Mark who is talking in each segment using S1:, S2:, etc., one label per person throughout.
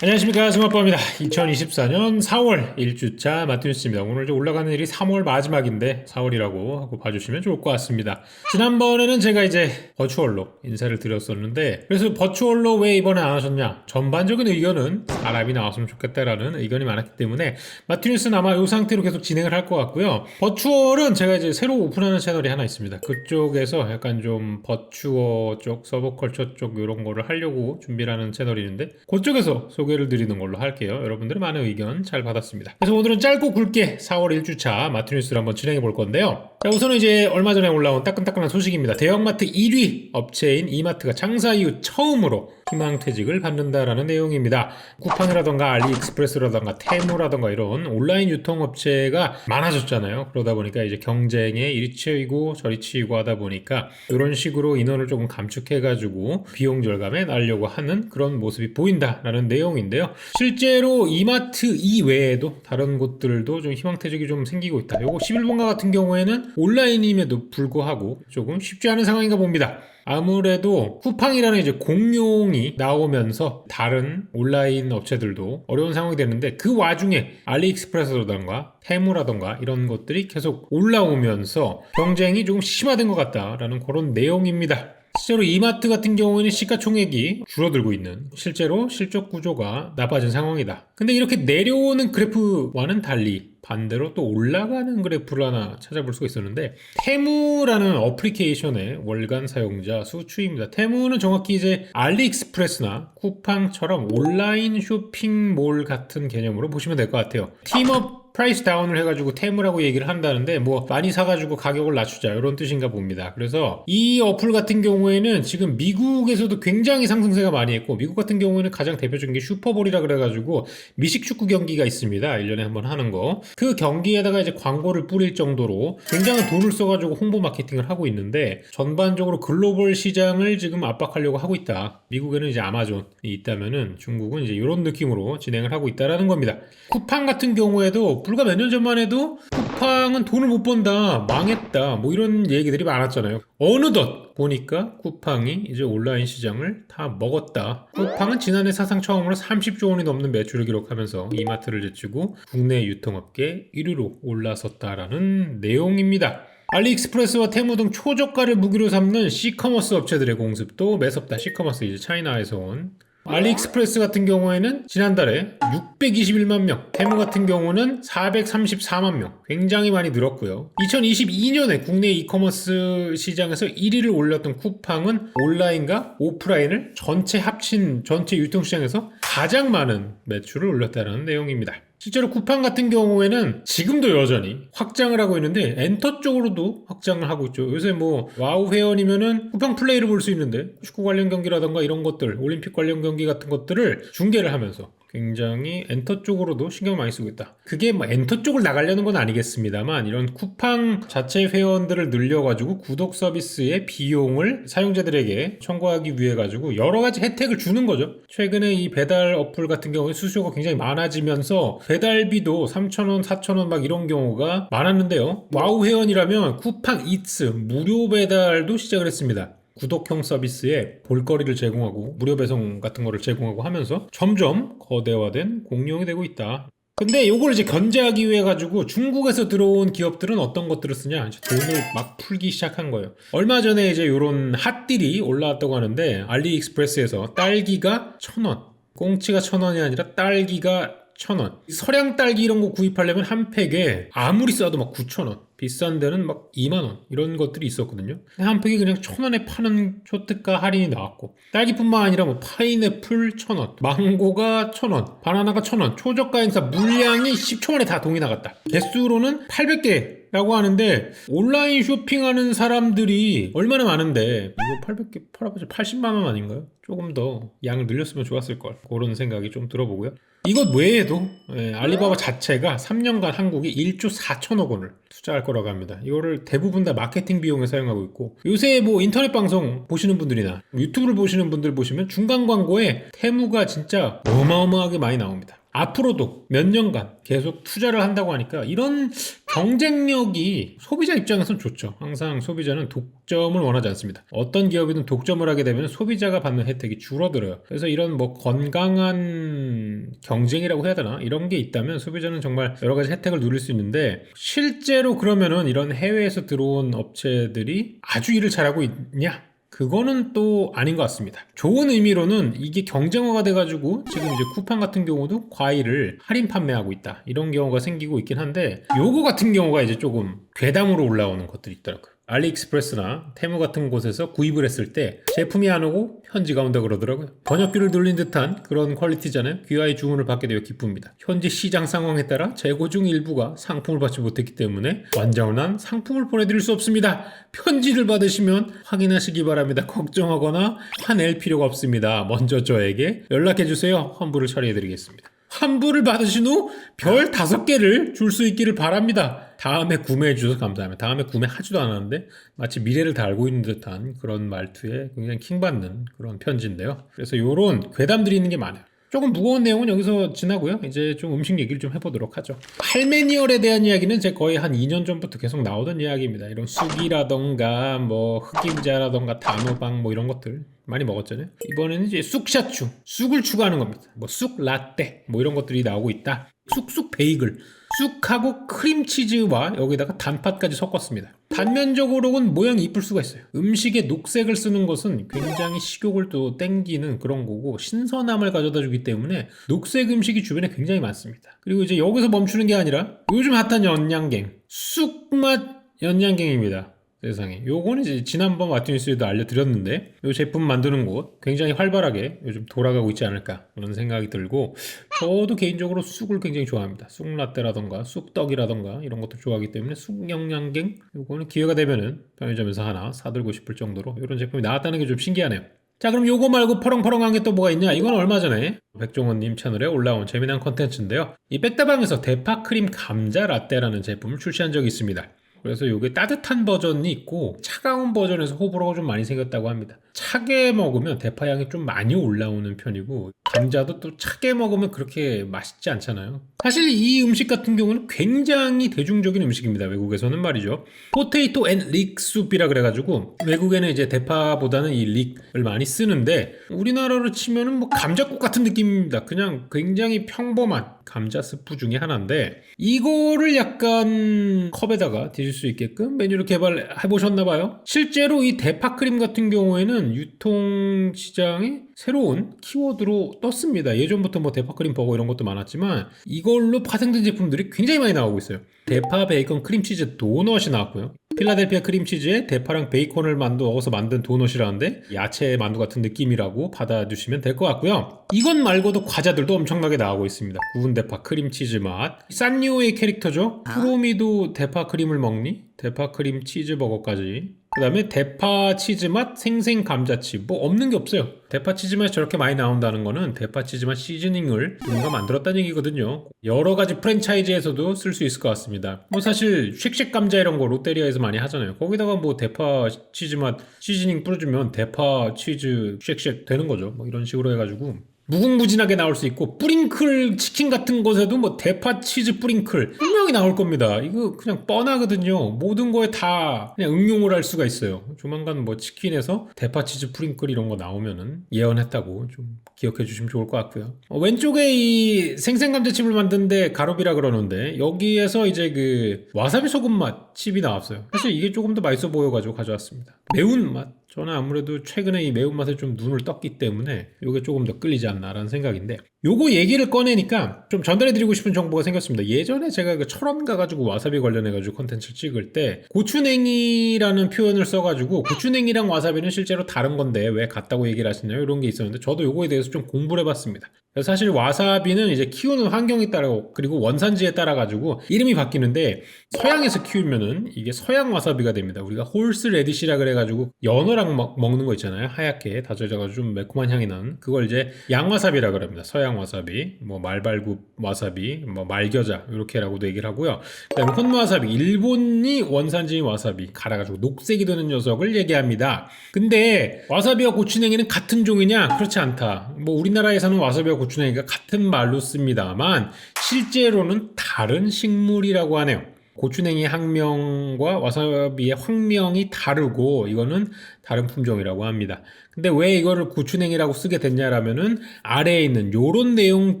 S1: 안녕하십니까. 승아빠입니다. 2024년 4월 1주차 마트뉴스입니다. 오늘 이제 올라가는 일이 3월 마지막인데 4월이라고 하고 봐주시면 좋을 것 같습니다. 지난번에는 제가 이제 버추얼로 인사를 드렸었는데 그래서 버추얼로 왜 이번에 안 하셨냐? 전반적인 의견은 사람이 나왔으면 좋겠다라는 의견이 많았기 때문에 마트뉴스는 아마 이 상태로 계속 진행을 할 것 같고요. 버추얼은 제가 이제 새로 오픈하는 채널이 하나 있습니다. 그쪽에서 약간 좀 버추어 쪽 서브컬처 쪽 이런 거를 하려고 준비를 하는 채널이 있는데 그쪽에서 소 개를 드리는 걸로 할게요. 여러분들의 많은 의견 잘 받았습니다. 그래서 오늘은 짧고 굵게 4월 1주차 마트 뉴스를 한번 진행해 볼 건데요. 자, 우선은 이제 얼마 전에 올라온 따끈따끈한 소식입니다. 대형마트 1위 업체인 이마트가 장사 이후 처음으로 희망퇴직을 받는다라는 내용입니다. 쿠팡이라던가 알리익스프레스라던가 테무라던가 이런 온라인 유통업체가 많아졌잖아요. 그러다 보니까 이제 경쟁에 이리 치이고 저리 치이고 하다 보니까 이런 식으로 인원을 조금 감축해가지고 비용 절감에 나려고 하는 그런 모습이 보인다라는 내용인데요. 실제로 이마트 이외에도 다른 곳들도 좀 희망퇴직이 좀 생기고 있다. 요거 11번가 같은 경우에는 온라인임에도 불구하고 조금 쉽지 않은 상황인가 봅니다. 아무래도 쿠팡이라는 이제 공룡이 나오면서 다른 온라인 업체들도 어려운 상황이 되는데 그 와중에 알리익스프레스라던가 테무라던가 이런 것들이 계속 올라오면서 경쟁이 조금 심화된 것 같다라는 그런 내용입니다. 실제로 이마트 같은 경우에는 시가총액이 줄어들고 있는 실제로 실적 구조가 나빠진 상황이다. 근데 이렇게 내려오는 그래프와는 달리 반대로 또 올라가는 그래프를 하나 찾아볼 수가 있었는데 테무라는 어플리케이션의 월간 사용자 수 추이입니다. 테무는 정확히 이제 알리익스프레스나 쿠팡처럼 온라인 쇼핑몰 같은 개념으로 보시면 될 것 같아요. 팀업 프라이스 다운을 해가지고 테무라고 얘기를 한다는데 뭐 많이 사가지고 가격을 낮추자 이런 뜻인가 봅니다. 그래서 이 어플 같은 경우에는 지금 미국에서도 굉장히 상승세가 많이 했고 미국 같은 경우에는 가장 대표적인 게 슈퍼볼이라 그래가지고 미식 축구 경기가 있습니다. 1년에 한 번 하는 거. 그 경기에다가 이제 광고를 뿌릴 정도로 굉장한 돈을 써가지고 홍보 마케팅을 하고 있는데 전반적으로 글로벌 시장을 지금 압박하려고 하고 있다. 미국에는 이제 아마존이 있다면은 중국은 이제 이런 느낌으로 진행을 하고 있다라는 겁니다. 쿠팡 같은 경우에도 불과 몇 년 전만 해도 쿠팡은 돈을 못 번다, 망했다, 뭐 이런 얘기들이 많았잖아요. 어느덧 보니까 쿠팡이 이제 온라인 시장을 다 먹었다. 쿠팡은 지난해 사상 처음으로 30조 원이 넘는 매출을 기록하면서 이마트를 제치고 국내 유통업계 1위로 올라섰다라는 내용입니다. 알리익스프레스와 테무 등 초저가를 무기로 삼는 시커머스 업체들의 공습도 매섭다. 시커머스 이제 차이나에서 온 알리익스프레스 같은 경우에는 지난달에 621만 명, 테무 같은 경우는 434만 명, 굉장히 많이 늘었고요. 2022년에 국내 이커머스 시장에서 1위를 올렸던 쿠팡은 온라인과 오프라인을 전체 합친 전체 유통시장에서 가장 많은 매출을 올렸다는 내용입니다. 실제로 쿠팡 같은 경우에는 지금도 여전히 확장을 하고 있는데 엔터 쪽으로도 확장을 하고 있죠. 요새 뭐 와우 회원이면은 쿠팡 플레이를 볼 수 있는데 축구 관련 경기라던가 이런 것들, 올림픽 관련 경기 같은 것들을 중계를 하면서 굉장히 엔터 쪽으로도 신경 을 많이 쓰고 있다. 그게 뭐 엔터 쪽을 나가려는 건 아니겠습니다만 이런 쿠팡 자체 회원들을 늘려가지고 구독 서비스의 비용을 사용자들에게 청구하기 위해 가지고 여러 가지 혜택을 주는 거죠. 최근에 이 배달 어플 같은 경우에 수수료가 굉장히 많아지면서 배달비도 3,000원, 4,000원 막 이런 경우가 많았는데요. 와우 회원이라면 쿠팡 이츠 무료 배달도 시작을 했습니다. 구독형 서비스에 볼거리를 제공하고 무료 배송 같은 거를 제공하고 하면서 점점 거대화된 공룡이 되고 있다. 근데 요걸 이제 견제하기 위해 가지고 중국에서 들어온 기업들은 어떤 것들을 쓰냐? 돈을 막 풀기 시작한 거예요. 얼마 전에 이제 요런 핫딜이 올라왔다고 하는데 알리익스프레스에서 딸기가 천 원, 꽁치가 천 원이 아니라 딸기가 천 원. 서량 딸기 이런 거 구입하려면 한 팩에 아무리 싸도 막 9천 원. 비싼 데는 막 2만 원 이런 것들이 있었거든요. 한 팩이 그냥 천 원에 파는 초특가 할인이 나왔고 딸기뿐만 아니라 뭐 파인애플 천 원, 망고가 천 원, 바나나가 천 원, 초저가 행사 물량이 10초 만에 다 동이 나갔다. 개수로는 800개. 라고 하는데 온라인 쇼핑하는 사람들이 얼마나 많은데 이거 800개 팔아봤자 80만 원 아닌가요? 조금 더 양을 늘렸으면 좋았을 걸 그런 생각이 좀 들어보고요. 이것 외에도 예, 알리바바 자체가 3년간 한국에 1조 4천억 원을 투자할 거라고 합니다. 이거를 대부분 다 마케팅 비용에 사용하고 있고 요새 뭐 인터넷 방송 보시는 분들이나 유튜브를 보시는 분들 보시면 중간 광고에 테무가 진짜 어마어마하게 많이 나옵니다. 앞으로도 몇 년간 계속 투자를 한다고 하니까 이런 경쟁력이 소비자 입장에서는 좋죠. 항상 소비자는 독점을 원하지 않습니다. 어떤 기업이든 독점을 하게 되면 소비자가 받는 혜택이 줄어들어요. 그래서 이런 뭐 건강한 경쟁이라고 해야 되나? 이런 게 있다면 소비자는 정말 여러 가지 혜택을 누릴 수 있는데 실제로 그러면은 이런 해외에서 들어온 업체들이 아주 일을 잘하고 있냐? 그거는 또 아닌 것 같습니다. 좋은 의미로는 이게 경쟁화가 돼가지고 지금 이제 쿠팡 같은 경우도 과일을 할인 판매하고 있다. 이런 경우가 생기고 있긴 한데 요거 같은 경우가 이제 조금 괴담으로 올라오는 것들이 있더라고요. 알리익스프레스나 테무 같은 곳에서 구입을 했을 때 제품이 안 오고 현지가 온다 그러더라고요. 번역기를 돌린 듯한 그런 퀄리티잖아요. 귀하의 주문을 받게 되어 기쁩니다. 현지 시장 상황에 따라 재고 중 일부가 상품을 받지 못했기 때문에 완전한 상품을 보내드릴 수 없습니다. 편지를 받으시면 확인하시기 바랍니다. 걱정하거나 화낼 필요가 없습니다. 먼저 저에게 연락해 주세요. 환불을 처리해드리겠습니다. 환불을 받으신 후 별 다섯 개를 줄 수 있기를 바랍니다. 다음에 구매해 주셔서 감사합니다. 다음에 구매하지도 않았는데 마치 미래를 다 알고 있는 듯한 그런 말투에 굉장히 킹받는 그런 편지인데요. 그래서 이런 괴담들이 있는 게 많아요. 조금 무거운 내용은 여기서 지나고요. 이제 좀 음식 얘기를 좀 해보도록 하죠. 할메니얼에 대한 이야기는 제 거의 한 2년 전부터 계속 나오던 이야기입니다. 이런 쑥이라던가 뭐 흑임자라던가 단호박 뭐 이런 것들 많이 먹었잖아요. 이번에는 이제 쑥샤추, 쑥을 추가하는 겁니다. 뭐 쑥 라떼 뭐 이런 것들이 나오고 있다. 쑥쑥 베이글, 쑥하고 크림치즈와 여기다가 단팥까지 섞었습니다. 단면적으로는 모양이 이쁠 수가 있어요. 음식에 녹색을 쓰는 것은 굉장히 식욕을 또 땡기는 그런 거고 신선함을 가져다 주기 때문에 녹색 음식이 주변에 굉장히 많습니다. 그리고 이제 여기서 멈추는 게 아니라 요즘 핫한 연양갱, 쑥맛 연양갱입니다. 세상에. 요거는 이제 지난번 마트뉴스에도 알려드렸는데 요 제품 만드는 곳 굉장히 활발하게 요즘 돌아가고 있지 않을까 그런 생각이 들고 저도 개인적으로 쑥을 굉장히 좋아합니다. 쑥라떼라던가 쑥떡이라던가 이런 것도 좋아하기 때문에 쑥영양갱 요거는 기회가 되면은 편의점에서 하나 사들고 싶을 정도로 이런 제품이 나왔다는 게 좀 신기하네요. 자 그럼 요거 말고 퍼렁퍼렁한 게 또 뭐가 있냐 이건 얼마 전에 백종원님 채널에 올라온 재미난 컨텐츠인데요 이 백다방에서 대파 크림 감자 라떼라는 제품을 출시한 적이 있습니다 그래서 이게 따뜻한 버전이 있고 차가운 버전에서 호불호가 좀 많이 생겼다고 합니다. 차게 먹으면 대파향이 좀 많이 올라오는 편이고 감자도 또 차게 먹으면 그렇게 맛있지 않잖아요. 사실 이 음식 같은 경우는 굉장히 대중적인 음식입니다. 외국에서는 말이죠. 포테이토 앤릭 숲이라 그래가지고 외국에는 이제 대파보다는 이 릭을 많이 쓰는데 우리나라로 치면은 뭐 감자국 같은 느낌입니다. 그냥 굉장히 평범한 감자 스프 중에 하나인데 이거를 약간 컵에다가 드실 수 있게끔 메뉴를 개발해 보셨나 봐요. 실제로 이 대파 크림 같은 경우에는 유통 시장에 새로운 키워드로 떴습니다. 예전부터 뭐 대파 크림 버거 이런 것도 많았지만 이걸로 파생된 제품들이 굉장히 많이 나오고 있어요. 대파 베이컨 크림치즈 도넛이 나왔고요. 필라델피아 크림치즈에 대파랑 베이컨을 만들어서 만든 도넛이라는데 야채 만두 같은 느낌이라고 받아주시면 될 것 같고요. 이것 말고도 과자들도 엄청나게 나오고 있습니다. 구운 대파 크림치즈 맛. 산리오의 캐릭터죠. 프로미도 대파 크림을 먹니? 대파 크림 치즈 버거까지. 그 다음에 대파 치즈 맛 생생 감자칩. 뭐 없는 게 없어요. 대파 치즈 맛이 저렇게 많이 나온다는 거는 대파 치즈 맛 시즈닝을 누군가 만들었다는 얘기거든요. 여러 가지 프랜차이즈에서도 쓸 수 있을 것 같습니다. 뭐 사실 쉑쉑 감자 이런 거 롯데리아에서 많이 하잖아요. 거기다가 뭐 대파 치즈 맛 시즈닝 뿌려주면 대파 치즈 쉑쉑 되는 거죠. 뭐 이런 식으로 해가지고 무궁무진하게 나올 수 있고 뿌링클 치킨 같은 곳에도 뭐 대파 치즈 뿌링클 분명히 나올 겁니다. 이거 그냥 뻔하거든요. 모든 거에 다 그냥 응용을 할 수가 있어요. 조만간 뭐 치킨에서 대파 치즈 뿌링클 이런 거 나오면은 예언했다고 좀 기억해 주시면 좋을 것 같고요. 어, 왼쪽에 이 생생 감자칩을 만드는데 가루비라 그러는데 여기에서 이제 그 와사비 소금 맛 칩이 나왔어요. 사실 이게 조금 더 맛있어 보여가지고 가져왔습니다. 매운 맛. 저는 아무래도 최근에 이 매운맛에 좀 눈을 떴기 때문에 이게 조금 더 끌리지 않나라는 생각인데 요거 얘기를 꺼내니까 좀 전달해드리고 싶은 정보가 생겼습니다. 예전에 제가 그 철원 가가지고 와사비 관련해가지고 컨텐츠를 찍을 때 고추냉이라는 표현을 써가지고 고추냉이랑 와사비는 실제로 다른 건데 왜 같다고 얘기를 하시나요? 이런 게 있었는데 저도 요거에 대해서 좀 공부를 해봤습니다. 사실 와사비는 이제 키우는 환경에 따라 그리고 원산지에 따라 가지고 이름이 바뀌는데 서양에서 키우면은 이게 서양 와사비가 됩니다. 우리가 홀스 레디시라 그래가지고 연어랑 먹, 먹는 거 있잖아요. 하얗게 다져져가지고 좀 매콤한 향이 나는 그걸 이제 양와사비라 그럽니다. 서양 와사비, 뭐 말발굽 와사비, 뭐 말겨자 이렇게라고도 얘기를 하고요. 그다음에 혼와사비, 일본이 원산지인 와사비 갈아가지고 녹색이 되는 녀석을 얘기합니다. 근데 와사비와 고추냉이는 같은 종이냐? 그렇지 않다. 뭐 우리나라에서는 와사비와 고추냉이가 같은 말로 씁니다만 실제로는 다른 식물이라고 하네요. 고추냉이 학명과 와사비의 학명이 다르고 이거는 다른 품종이라고 합니다. 근데 왜 이거를 고추냉이라고 쓰게 됐냐라면은 아래에 있는 요런 내용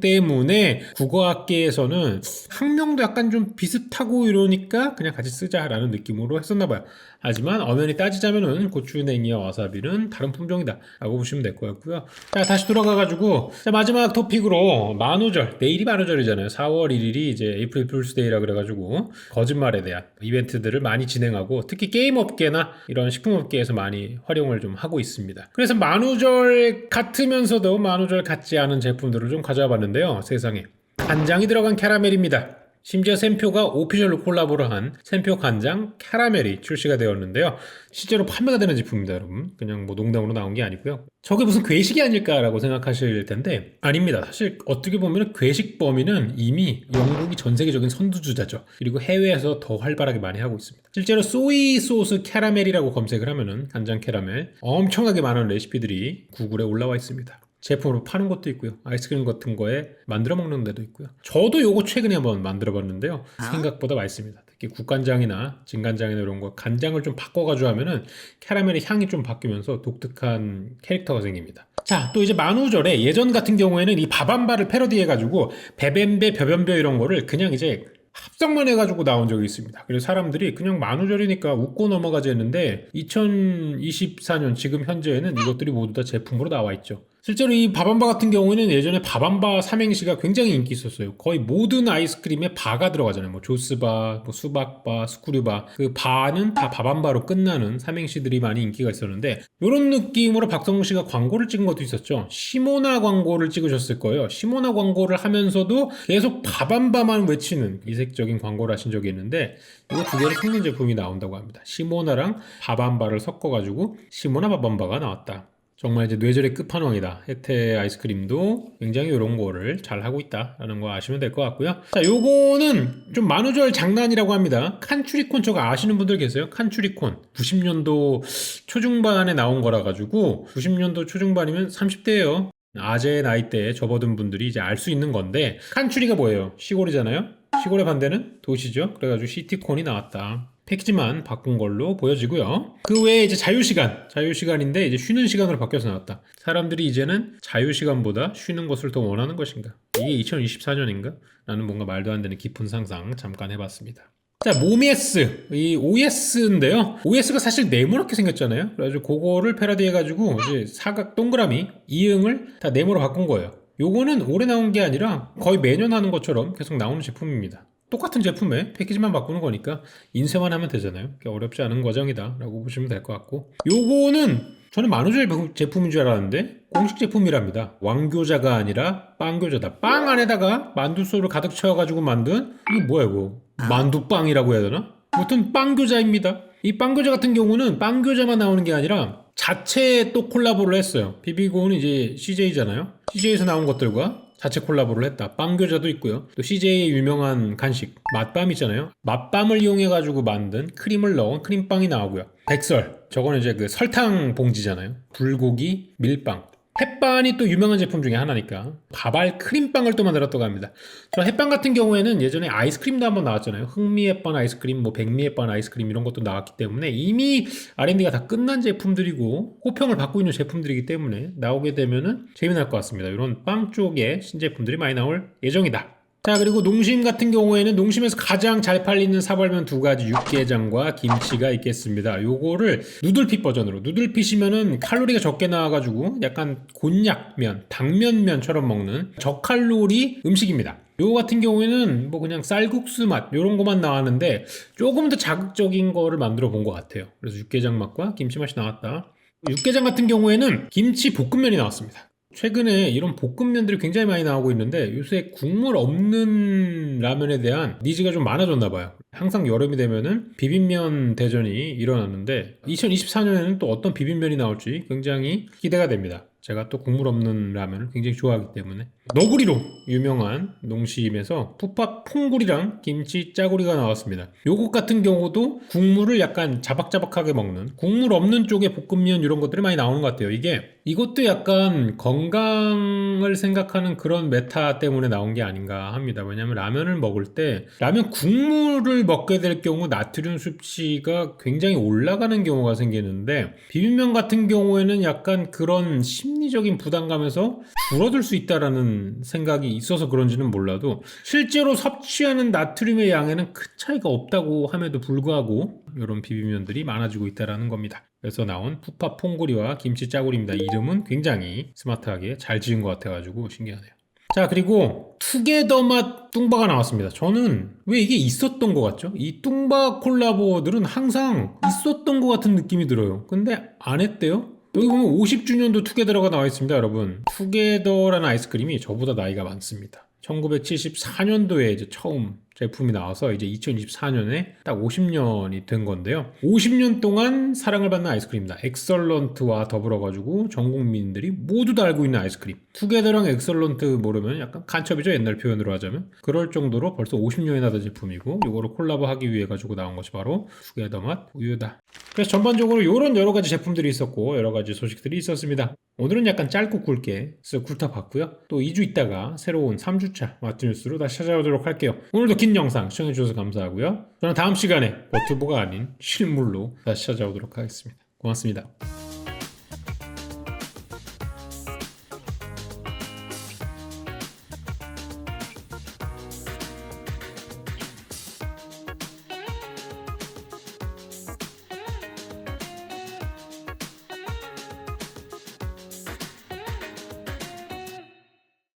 S1: 때문에 국어학계에서는 학명도 약간 좀 비슷하고 이러니까 그냥 같이 쓰자라는 느낌으로 했었나 봐요. 하지만 엄연히 따지자면은 고추냉이와 와사비는 다른 품종이다 라고 보시면 될것 같고요. 자 다시 돌아가가지고 자, 마지막 토픽으로 만우절 내일이 만우절이잖아요. 4월 1일이 이제 에이프릴 풀스데이라 그래가지고 거짓말에 대한 이벤트들을 많이 진행하고 특히 게임 업계나 이런 식품 업계에서 많이 활용을 좀 하고 있습니다. 그래서 만우절 같으면서도 만우절 같지 않은 제품들을 좀 가져와 봤는데요. 세상에 간장이 들어간 캐러멜입니다. 심지어 샘표가 오피셜로 콜라보를 한 샘표 간장 캐러멜이 출시가 되었는데요. 실제로 판매가 되는 제품입니다, 여러분. 그냥 뭐 농담으로 나온 게 아니고요. 저게 무슨 괴식이 아닐까라고 생각하실 텐데 아닙니다. 사실 어떻게 보면 괴식 범위는 이미 영국이 전 세계적인 선두주자죠. 그리고 해외에서 더 활발하게 많이 하고 있습니다. 실제로 소이 소스 캐러멜이라고 검색을 하면은 간장 캐러멜 엄청나게 많은 레시피들이 구글에 올라와 있습니다. 제품으로 파는 것도 있고요. 아이스크림 같은 거에 만들어 먹는 데도 있고요. 저도 요거 최근에 한번 만들어 봤는데요. 생각보다 맛있습니다. 특히 국간장이나 진간장이나 이런 거 간장을 좀 바꿔가지고 하면은 캐러멜의 향이 좀 바뀌면서 독특한 캐릭터가 생깁니다. 자, 또 이제 만우절에 예전 같은 경우에는 이 밥한바를 패러디해가지고 베벤베 벼변벼 이런 거를 그냥 이제 합성만 해가지고 나온 적이 있습니다. 그래서 사람들이 그냥 만우절이니까 웃고 넘어가지 했는데 2024년 지금 현재에는 이것들이 모두 다 제품으로 나와 있죠. 실제로 이 바밤바 같은 경우에는 예전에 바밤바 삼행시가 굉장히 인기 있었어요. 거의 모든 아이스크림에 바가 들어가잖아요. 뭐 조스바, 뭐 수박바, 스쿠류바. 그 바는 다 바밤바로 끝나는 삼행시들이 많이 인기가 있었는데 이런 느낌으로 박성웅 씨가 광고를 찍은 것도 있었죠. 시모나 광고를 찍으셨을 거예요. 시모나 광고를 하면서도 계속 바밤바만 외치는 이색적인 광고를 하신 적이 있는데 이거 두 개를 섞는 제품이 나온다고 합니다. 시모나랑 바밤바를 섞어가지고 시모나 바밤바가 나왔다. 정말 이제 뇌절의 끝판왕이다. 혜태 아이스크림도 굉장히 이런 거를 잘 하고 있다라는 거 아시면 될 것 같고요. 자, 요거는 좀 만우절 장난이라고 합니다. 칸추리콘 저거 아시는 분들 계세요? 칸추리콘 90년도 초중반에 나온 거라 가지고 90년도 초중반이면 30대예요. 아재 나이대에 접어든 분들이 이제 알 수 있는 건데 칸추리가 뭐예요? 시골이잖아요. 시골의 반대는 도시죠. 그래가지고 시티콘이 나왔다. 패키지만 바꾼 걸로 보여지고요. 그 외에 이제 자유시간, 자유시간인데 이제 쉬는 시간으로 바뀌어서 나왔다. 사람들이 이제는 자유시간보다 쉬는 것을 더 원하는 것인가? 이게 2024년인가? 라는 뭔가 말도 안 되는 깊은 상상 잠깐 해봤습니다. 자, 모메스. 이 OS인데요. OS가 사실 네모나게 생겼잖아요. 그래가지고 그거를 패러디 해가지고 이제 사각 동그라미, 이응을 다 네모로 바꾼 거예요. 요거는 올해 나온 게 아니라 거의 매년 하는 것처럼 계속 나오는 제품입니다. 똑같은 제품에 패키지만 바꾸는 거니까 인쇄만 하면 되잖아요. 그게 어렵지 않은 과정이다 라고 보시면 될 것 같고 요거는 저는 만우절 제품인 줄 알았는데 공식 제품이랍니다. 왕교자가 아니라 빵교자다. 빵 안에다가 만두소를 가득 채워가지고 만든 이게 뭐야 이거 만두빵이라고 해야 되나? 아무튼 빵교자입니다. 이 빵교자 같은 경우는 빵교자만 나오는 게 아니라 자체 또 콜라보를 했어요. 비비고는 이제 CJ잖아요. CJ에서 나온 것들과 자체 콜라보를 했다. 빵교자도 있고요. 또 CJ의 유명한 간식 맛밤 있잖아요. 맛밤을 이용해 가지고 만든 크림을 넣은 크림빵이 나오고요. 백설 저거는 이제 그 설탕 봉지잖아요. 불고기 밀빵. 햇반이 또 유명한 제품 중에 하나니까 밥알 크림빵을 또 만들었다고 합니다. 저 햇반 같은 경우에는 예전에 아이스크림도 한번 나왔잖아요. 흑미 햇반 아이스크림, 뭐 백미 햇반 아이스크림 이런 것도 나왔기 때문에 이미 R&D가 다 끝난 제품들이고 호평을 받고 있는 제품들이기 때문에 나오게 되면은 재미날 것 같습니다. 이런 빵 쪽에 신제품들이 많이 나올 예정이다. 자 그리고 농심 같은 경우에는 농심에서 가장 잘 팔리는 사발면 두 가지 육개장과 김치가 있겠습니다. 요거를 누들핏 버전으로 누들핏이면은 칼로리가 적게 나와가지고 약간 곤약면, 당면면처럼 먹는 저칼로리 음식입니다. 요거 같은 경우에는 뭐 그냥 쌀국수 맛 요런 것만 나왔는데 조금 더 자극적인 거를 만들어 본 것 같아요. 그래서 육개장 맛과 김치 맛이 나왔다. 육개장 같은 경우에는 김치 볶음면이 나왔습니다. 최근에 이런 볶음면들이 굉장히 많이 나오고 있는데 요새 국물 없는 라면에 대한 니즈가 좀 많아졌나 봐요. 항상 여름이 되면은 비빔면 대전이 일어났는데 2024년에는 또 어떤 비빔면이 나올지 굉장히 기대가 됩니다. 제가 또 국물 없는 라면을 굉장히 좋아하기 때문에 너구리로 유명한 농심에서 푸파 퐁구리랑 김치 짜구리가 나왔습니다. 요것 같은 경우도 국물을 약간 자박자박하게 먹는 국물 없는 쪽에 볶음면 이런 것들이 많이 나오는 것 같아요. 이게 이것도 약간 건강을 생각하는 그런 메타 때문에 나온 게 아닌가 합니다. 왜냐하면 라면을 먹을 때 라면 국물을 먹게 될 경우 나트륨 수치가 굉장히 올라가는 경우가 생기는데 비빔면 같은 경우에는 약간 그런 심 리적인 부담감에서 줄어들 수 있다라는 생각이 있어서 그런지는 몰라도 실제로 섭취하는 나트륨의 양에는 큰 차이가 없다고 함에도 불구하고 이런 비빔면들이 많아지고 있다라는 겁니다. 그래서 나온 푸파 퐁구리와 김치 짜구리입니다. 이름은 굉장히 스마트하게 잘 지은 것 같아가지고 신기하네요. 자 그리고 투게더 맛 뚱바가 나왔습니다. 저는 왜 이게 있었던 것 같죠? 이 뚱바 콜라보들은 항상 있었던 것 같은 느낌이 들어요. 근데 안 했대요? 여기 보면 50주년도 투게더가 나와 있습니다, 여러분. 투게더라는 아이스크림이 저보다 나이가 많습니다. 1974년도에 이제 처음 제품이 나와서 이제 2024년에 딱 50년이 된 건데요. 50년 동안 사랑을 받는 아이스크림입니다. 엑설런트와 더불어 가지고 전 국민들이 모두 다 알고 있는 아이스크림. 투게더랑 엑설런트 모르면 약간 간첩이죠. 옛날 표현으로 하자면. 그럴 정도로 벌써 50년이나 된 제품이고 이거를 콜라보 하기 위해 가지고 나온 것이 바로 투게더 맛 우유다. 그래서 전반적으로 이런 여러 가지 제품들이 있었고 여러 가지 소식들이 있었습니다. 오늘은 약간 짧고 굵게 쓱 훑어봤고요. 또 2주 있다가 새로운 3주차 마트 뉴스로 다시 찾아오도록 할게요. 오늘도 긴 영상 시청해주셔서 감사하고요. 저는 다음 시간에 버튜버가 아닌 실물로 다시 찾아오도록 하겠습니다. 고맙습니다.